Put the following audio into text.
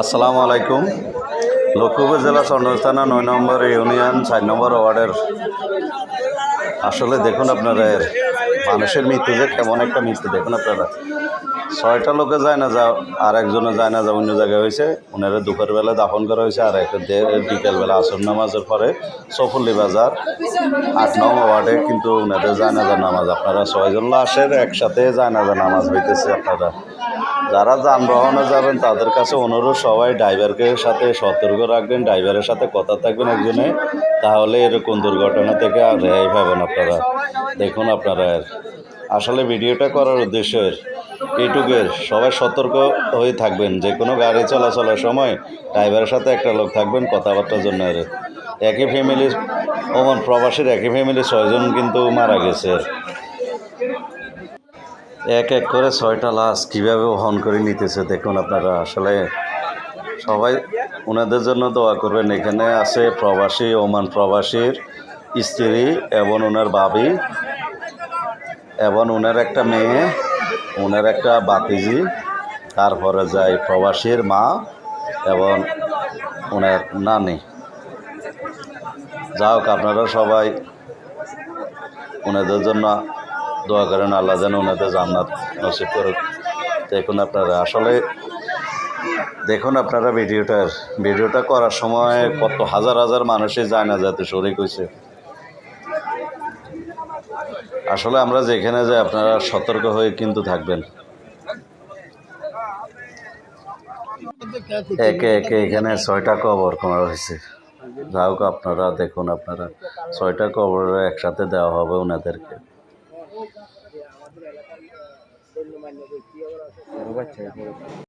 আসসালামু আলাইকুম। লক্ষ্মীপুর জেলা চন্দ্রস্থানা নয় নম্বর ইউনিয়ন, চার নম্বর ওয়ার্ডের। আসলে দেখুন আপনারা মানুষের মৃত্যু যে কেমন একটা মৃত্যু, দেখুন আপনারা। ছয়টা লোকে যায় না যা আর একজনে যায় না যা, অন্য জায়গায় হয়েছে। ওনারা দুপুরবেলা দাফন করা হয়েছে, আর একটা বিকেলবেলা আসর নামাজের পরে সফুল্লি বাজার, আট নম্বর ওয়ার্ডে কিন্তু ওনাদের জানাজা নামাজ। আপনারা ছয়জন লাশের একসাথে জানাজা নামাজ হইতেছে আপনারা। যারা যানবাহনে যাবেন, তাদের কাছে অনুরোধ, সবাই ড্রাইভারকে সাথে সতর্ক রাখবেন, ড্রাইভারের সাথে কথা থাকবেন একজনে, তাহলে এরকম দুর্ঘটনা থেকে আর রেহাই পাবেন আপনারা দেখুন আপনারা এর। আসলে ভিডিওটা করার উদ্দেশ্য এর এইটুকুর সবাই সতর্ক হয়ে থাকবেন যে কোনো গাড়ি চলাচলের সময় ড্রাইভারের সাথে একটা লোক থাকবেন কথাবার্তার জন্য এর। একই ফ্যামিলির ওমান প্রবাসীর একই ফ্যামিলি ছয়জন কিন্তু মারা গেছে। এক এক করে ছয়টা লাশ কীভাবে বহন করে নিতেছে দেখুন আপনারা। আসলে সবাই ওনাদের জন্য দোয়া করবেন। এখানে আছে প্রবাসী, ওমান প্রবাসীর স্ত্রী এবং ওনার বাবি এবং ওনার একটা মেয়ে, ওনার একটা বাতিজি তারপরে যায় প্রবাসীর মা এবং ওনার নানি। যা হোক, আপনারা সবাই ওনাদের জন্য দোয়া করেন, আল্লাহ যেন ওনাদের জান্নাত নসিব করুক। দেখুন আপনারা, আসলে দেখুন আপনারা ভিডিওটার ভিডিওটা করার সময় কত হাজার হাজার মানুষই যায় না যাতে শরিক হয়েছে আসলে আমরা যেখানে যাই, আপনারা সতর্ক হয়ে কিন্তু থাকবেন। একে একে এখানে ছয়টা কবর করা হয়েছে। যা হোক, আপনারা দেখুন, আপনারা ছয়টা কবর একসাথে দেওয়া হবে ওনাদেরকে। ¿Cómo va?